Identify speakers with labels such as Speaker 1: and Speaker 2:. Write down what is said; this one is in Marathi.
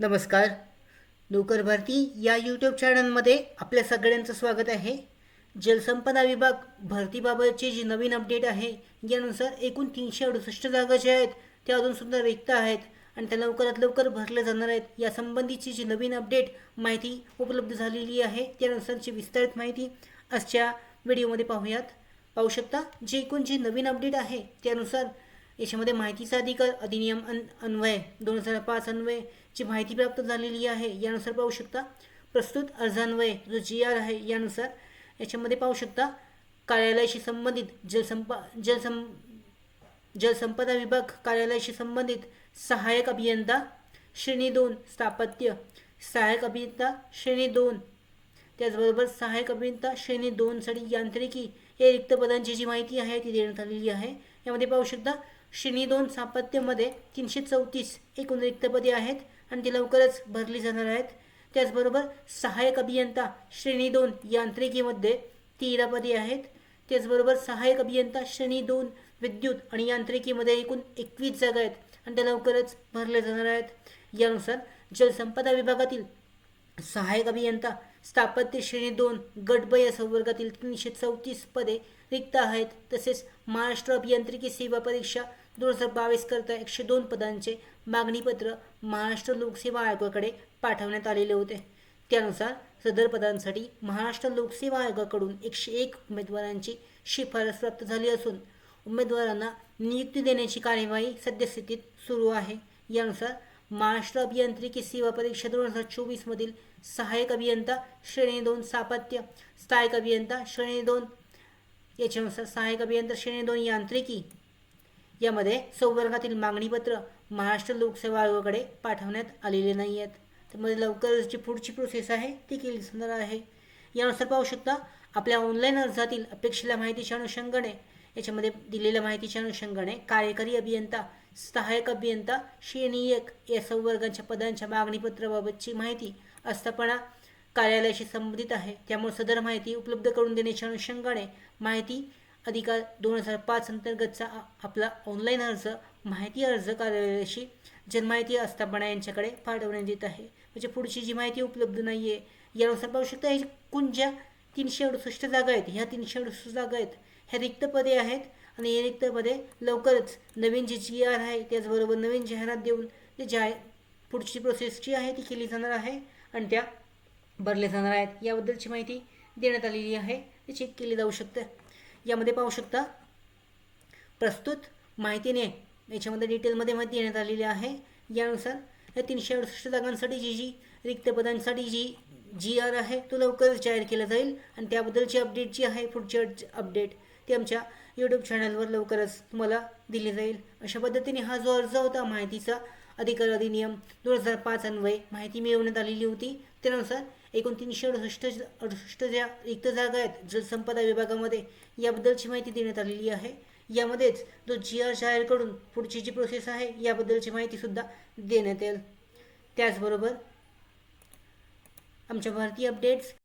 Speaker 1: नमस्कार. नोकर भारती या यूट्यूब चॅनलमध्ये आपल्या सगळ्यांचं स्वागत आहे. जलसंपदा विभाग भरतीबाबतचे जी नवीन अपडेट आहे यानुसार एकूण तीनशे अडुसष्ट जागा ज्या आहेत त्या अजूनसुद्धा रिक्त आहेत आणि त्या लवकरात लवकर भरल्या जाणार आहेत. यासंबंधीची जी नवीन अपडेट माहिती उपलब्ध झालेली आहे त्यानुसारची विस्तारित माहिती आजच्या व्हिडिओमध्ये पाहूयात. पाहू शकता जे एकूण जी नवीन अपडेट आहे त्यानुसार याच्यामध्ये माहितीचा अधिकार अधिनियम अन अन्वय दोन हजार पाच अन्वय जी माहिती प्राप्त झालेली आहे. यानुसार पाहू शकता प्रस्तुत अर्जान्वये जो जी आर आहे यानुसार याच्यामध्ये पाहू शकता कार्यालयाशी संबंधित जलसंपा जलसं जलसंपदा विभाग कार्यालयाशी संबंधित सहाय्यक अभियंता श्रेणी दोन स्थापत्य सहाय्यक अभियंता श्रेणी दोन. त्याचबरोबर सहाय्यक अभियंता श्रेणी दोनसाठी यांत्रिकी या रिक्त पदांची जी माहिती आहे ती देण्यात आलेली आहे. यामध्ये पाहू शकता श्रेणी दोन स्थापत्यमध्ये तीनशे चौतीस एकूण रिक्तपदे आहेत आणि ती लवकरच भरली जाणार आहेत. त्याचबरोबर सहाय्यक अभियंता श्रेणी दोन यांत्रिकीमध्ये तेरा पदे आहेत. त्याचबरोबर सहाय्यक अभियंता श्रेणी दोन विद्युत आणि यांत्रिकीमध्ये एकूण एकवीस जागा आहेत आणि त्या लवकरच भरल्या जाणार आहेत. यानुसार जलसंपदा विभागातील सहाय्यक अभियंता स्थापत्य श्रेणी दोन गट ब या संवर्गातील तीनशे चौतीस पदे रिक्त आहेत. तसेच महाराष्ट्र अभियांत्रिकी सेवा परीक्षा दोन हजार बावीस करता एकशे दोन पदांचे मागणीपत्र महाराष्ट्र लोकसेवा आयोगाकडे पाठवण्यात आलेले होते. त्यानुसार सदर पदांसाठी महाराष्ट्र लोकसेवा आयोगाकडून एकशे एक उमेदवारांची शिफारस प्राप्त झाली असून उमेदवारांना नियुक्ती देण्याची कार्यवाही सद्यस्थितीत सुरू आहे. यानुसार महाराष्ट्र अभियांत्रिकी सेवा परीक्षा दोन हजार चोवीसमधील सहाय्यक अभियंता श्रेणी दोन स्थापत्य सहाय्यक अभियंता श्रेणी दोन याच्यानुसार सहाय्यक अभियंता श्रेणी दोन यांत्रिकी. यामध्ये संवर्गातील मागणीपत्र महाराष्ट्र लोकसेवा आयोगाकडे पाठवण्यात आलेले नाही आहेत. त्यामध्ये लवकरच जी पुढची प्रोसेस आहे ती केली जाणार आहे. यानुसार पाहू शकता आपल्या ऑनलाईन अर्जातील अपेक्षेला माहितीच्या अनुषंगाने याच्यामध्ये दिलेल्या माहितीच्या अनुषंगाने कार्यकारी अभियंता सहाय्यक अभियंता श्रेणी एक या संवर्गाच्या पदांच्या मागणीपत्राबाबतची माहिती आस्थापना कार्यालयाशी संबंधित आहे. त्यामुळे सदर माहिती उपलब्ध करून देण्याच्या अनुषंगाने माहिती अधिकार दोन हजार पाच अंतर्गतचा आपला ऑनलाईन अर्ज माहिती अर्ज कार्यालयाशी जनमाहिती आस्थापना यांच्याकडे पाठवण्यात येत आहे. म्हणजे पुढची जी माहिती उपलब्ध नाही आहे यानुसार पाहू शकता हे तीनशे अडुसष्ट जागा आहेत ह्या तीनशे अडुसष्ट जागा आहेत ह्या रिक्त पदे आहेत आणि या रिक्त पदे लवकरच नवीन जे जी आर आहे त्याचबरोबर नवीन जाहिरात देऊन जे जाय पुढची प्रोसेस जी आहे ती केली जाणार आहे आणि त्या भरल्या जाणार आहेत. याबद्दलची माहिती देण्यात आलेली आहे. ते चेक केली जाऊ शकते. यामध्ये पाहू शकता प्रस्तुत माहितीने याच्यामध्ये डिटेलमध्ये माहिती देण्यात आलेली आहे. यानुसार या तीनशे अडुसष्ट जागांसाठी जी जी रिक्त पदांसाठी जी जी आर आहे तो लवकरच जाहीर केला जाईल आणि त्याबद्दलची अपडेट जी आहे पुढची अपडेट ती आमच्या यूट्यूब चॅनलवर लवकरच तुम्हाला दिली जाईल. अशा पद्धतीने हा जो अर्ज होता माहितीचा अधिकार अधिनियम दोन हजार पाच अन्वये माहिती मिळवण्यात आलेली होती. त्यानुसार एकूण तीनशे अडुसष्ट अडुसष्ट ज्या रिक्त जागा आहेत जलसंपदा विभागामध्ये याबद्दलची माहिती देण्यात आलेली आहे. यामध्येच जो जी आर जाहीर करून पुढची जी प्रोसेस आहे याबद्दलची माहितीसुद्धा देण्यात येईल. त्याचबरोबर आमच्या भारतीय अपडेट्स